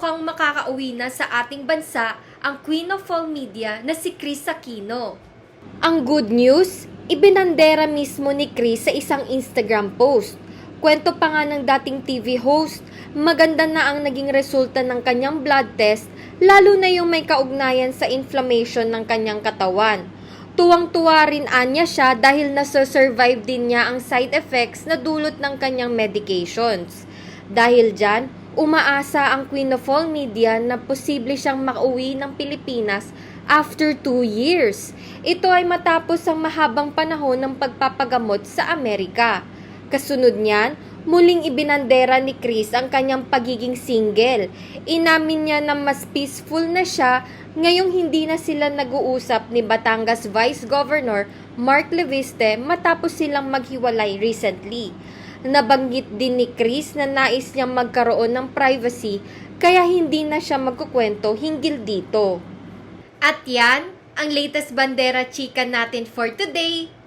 mukhang makakauwi na sa ating bansa ang Queen of All Media na si Chris Aquino. Ang good news, ibinandera mismo ni Chris sa isang Instagram post. Kwento pa nga ng dating TV host, maganda na ang naging resulta ng kanyang blood test, lalo na yung may kaugnayan sa inflammation ng kanyang katawan. Tuwang-tuwa rin anya siya dahil nasa-survive din niya ang side effects na dulot ng kanyang medications. Dahil dyan, umaasa ang Queen of All Media na posible siyang makauwi ng Pilipinas after 2 years. Ito ay matapos ang mahabang panahon ng pagpapagamot sa Amerika. Kasunod niyan, muling ibinandera ni Chris ang kanyang pagiging single. Inamin niya na mas peaceful na siya ngayong hindi na sila nag-uusap ni Batangas Vice Governor Mark Leviste matapos silang maghiwalay recently. Nabanggit din ni Chris na nais niyang magkaroon ng privacy kaya hindi na siya magkukwento hinggil dito. At yan, ang latest bandera chika natin for today.